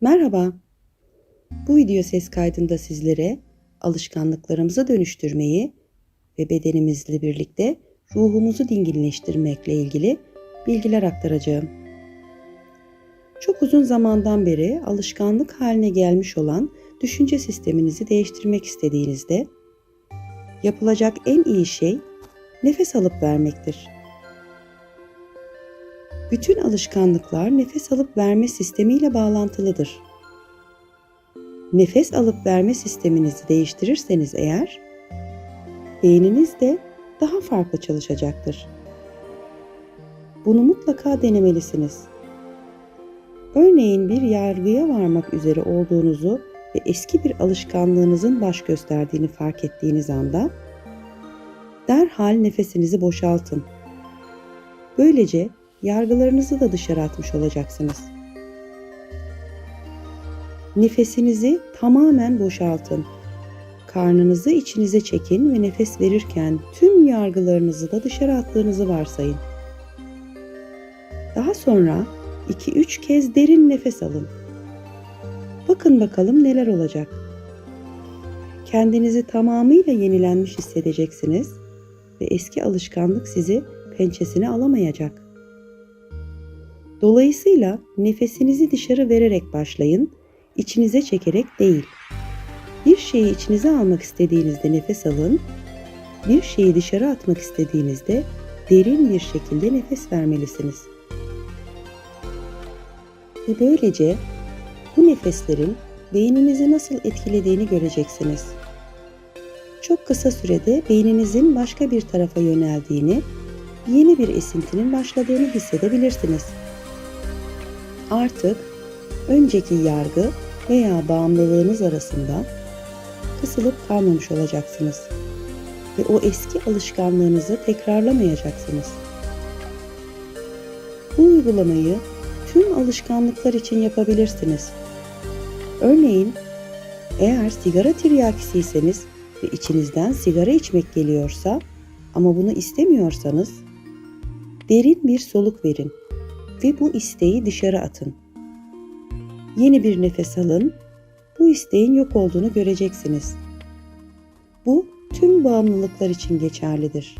Merhaba. Bu video ses kaydında sizlere alışkanlıklarımızı dönüştürmeyi ve bedenimizle birlikte ruhumuzu dinginleştirmekle ilgili bilgiler aktaracağım. Çok uzun zamandan beri alışkanlık haline gelmiş olan düşünce sisteminizi değiştirmek istediğinizde yapılacak en iyi şey nefes alıp vermektir. Bütün alışkanlıklar nefes alıp verme sistemiyle bağlantılıdır. Nefes alıp verme sisteminizi değiştirirseniz eğer, beyniniz de daha farklı çalışacaktır. Bunu mutlaka denemelisiniz. Örneğin bir yargıya varmak üzere olduğunuzu ve eski bir alışkanlığınızın baş gösterdiğini fark ettiğiniz anda derhal nefesinizi boşaltın. Böylece yargılarınızı da dışarı atmış olacaksınız. Nefesinizi tamamen boşaltın. Karnınızı içinize çekin ve nefes verirken tüm yargılarınızı da dışarı attığınızı varsayın. Daha sonra 2-3 kez derin nefes alın. Bakın bakalım neler olacak. Kendinizi tamamıyla yenilenmiş hissedeceksiniz ve eski alışkanlık sizi pençesine alamayacak. Dolayısıyla nefesinizi dışarı vererek başlayın, içinize çekerek değil. Bir şeyi içinize almak istediğinizde nefes alın, bir şeyi dışarı atmak istediğinizde derin bir şekilde nefes vermelisiniz. Ve böylece bu nefeslerin beyninizi nasıl etkilediğini göreceksiniz. Çok kısa sürede beyninizin başka bir tarafa yöneldiğini, yeni bir esintinin başladığını hissedebilirsiniz. Artık önceki yargı veya bağımlılığınız arasında kısılıp kalmamış olacaksınız ve o eski alışkanlığınızı tekrarlamayacaksınız. Bu uygulamayı tüm alışkanlıklar için yapabilirsiniz. Örneğin eğer sigara tiryakisiyseniz ve içinizden sigara içmek geliyorsa ama bunu istemiyorsanız derin bir soluk verin ve bu isteği dışarı atın. Yeni bir nefes alın. Bu isteğin yok olduğunu göreceksiniz. Bu tüm bağımlılıklar için geçerlidir.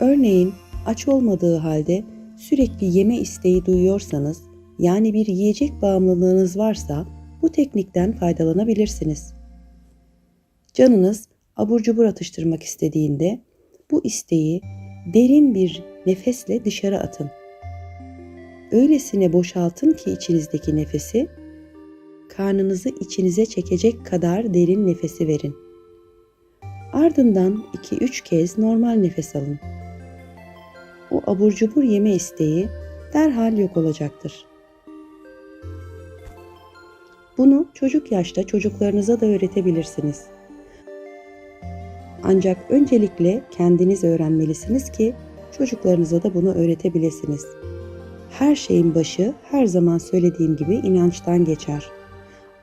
Örneğin aç olmadığı halde sürekli yeme isteği duyuyorsanız, yani bir yiyecek bağımlılığınız varsa bu teknikten faydalanabilirsiniz. Canınız abur cubur atıştırmak istediğinde bu isteği derin bir nefesle dışarı atın. Öylesine boşaltın ki içinizdeki nefesi, karnınızı içinize çekecek kadar derin nefesi verin. Ardından 2-3 kez normal nefes alın. O abur cubur yeme isteği derhal yok olacaktır. Bunu çocuk yaşta çocuklarınıza da öğretebilirsiniz. Ancak öncelikle kendiniz öğrenmelisiniz ki çocuklarınıza da bunu öğretebilirsiniz. Her şeyin başı her zaman söylediğim gibi inançtan geçer.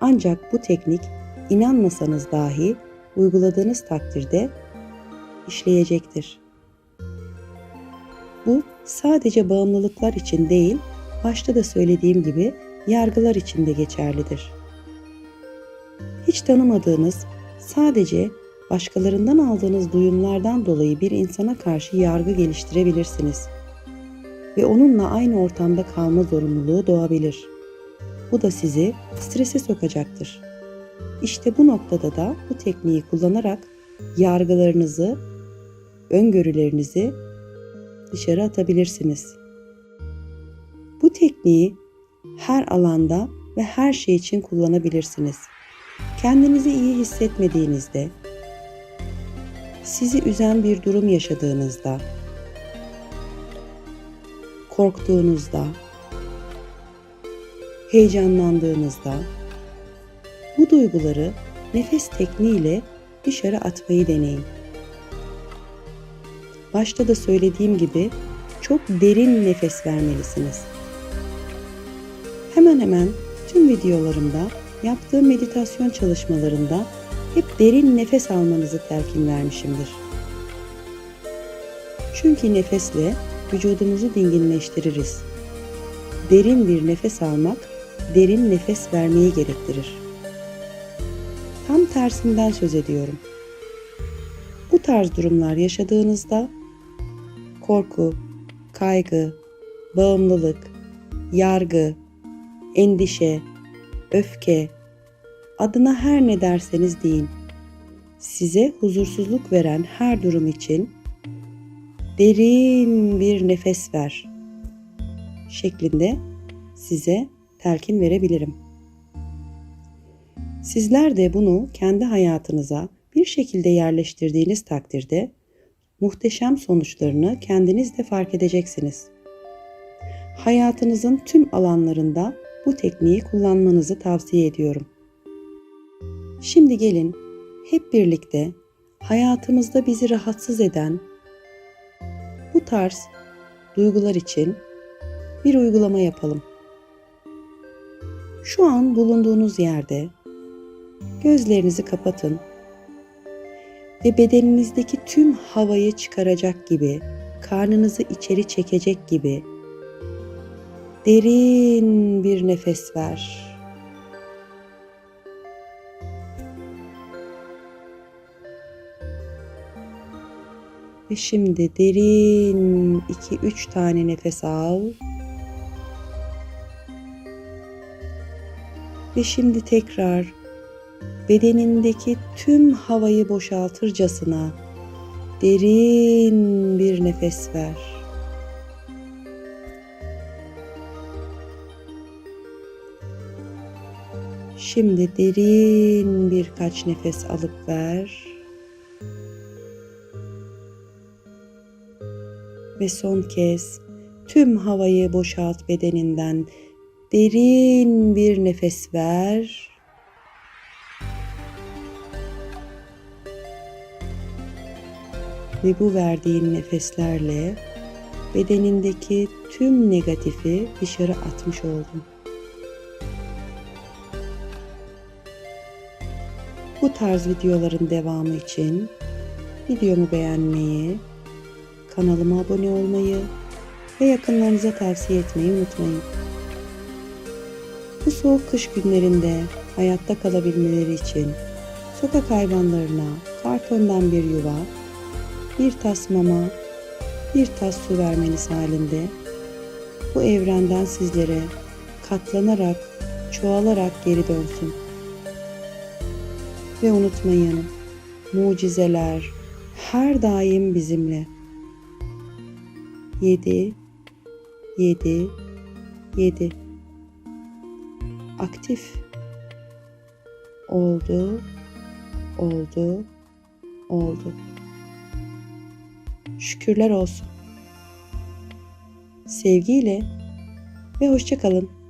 Ancak bu teknik inanmasanız dahi uyguladığınız takdirde işleyecektir. Bu sadece bağımlılıklar için değil, başta da söylediğim gibi yargılar için de geçerlidir. Hiç tanımadığınız, sadece başkalarından aldığınız duyumlardan dolayı bir insana karşı yargı geliştirebilirsiniz ve onunla aynı ortamda kalma zorunluluğu doğabilir. Bu da sizi strese sokacaktır. İşte bu noktada da bu tekniği kullanarak yargılarınızı, öngörülerinizi dışarı atabilirsiniz. Bu tekniği her alanda ve her şey için kullanabilirsiniz. Kendinizi iyi hissetmediğinizde, sizi üzen bir durum yaşadığınızda, korktuğunuzda, heyecanlandığınızda bu duyguları nefes tekniğiyle dışarı atmayı deneyin. Başta da söylediğim gibi çok derin nefes vermelisiniz. Hemen hemen tüm videolarımda yaptığım meditasyon çalışmalarında hep derin nefes almanızı telkin vermişimdir. Çünkü nefesle vücudumuzu dinginleştiririz. Derin bir nefes almak derin nefes vermeyi gerektirir. Tam tersinden söz ediyorum. Bu tarz durumlar yaşadığınızda korku, kaygı, bağımlılık, yargı, endişe, öfke, adına her ne derseniz deyin. Size huzursuzluk veren her durum için derin bir nefes ver şeklinde size telkin verebilirim. Sizler de bunu kendi hayatınıza bir şekilde yerleştirdiğiniz takdirde muhteşem sonuçlarını kendiniz de fark edeceksiniz. Hayatınızın tüm alanlarında bu tekniği kullanmanızı tavsiye ediyorum. Şimdi gelin hep birlikte hayatımızda bizi rahatsız eden bu tarz duygular için bir uygulama yapalım. Şu an bulunduğunuz yerde gözlerinizi kapatın ve bedeninizdeki tüm havayı çıkaracak gibi, karnınızı içeri çekecek gibi derin bir nefes ver. Ve şimdi derin 2-3 tane nefes al. Ve şimdi tekrar bedenindeki tüm havayı boşaltırcasına derin bir nefes ver. Şimdi derin birkaç nefes alıp ver. Ve son kez tüm havayı boşalt bedeninden. Derin bir nefes ver. Ve bu verdiğin nefeslerle bedenindeki tüm negatifi dışarı atmış oldun. Bu tarz videoların devamı için videomu beğenmeyi, kanalıma abone olmayı ve yakınlarınıza tavsiye etmeyi unutmayın. Bu soğuk kış günlerinde hayatta kalabilmeleri için sokak hayvanlarına kartondan bir yuva, bir tas mama, bir tas su vermeniz halinde bu evrenden sizlere katlanarak, çoğalarak geri dönsün. Ve unutmayın, mucizeler her daim bizimle. 7 7 7 Aktif oldu oldu oldu. Şükürler olsun. Sevgiyle ve hoşça kalın.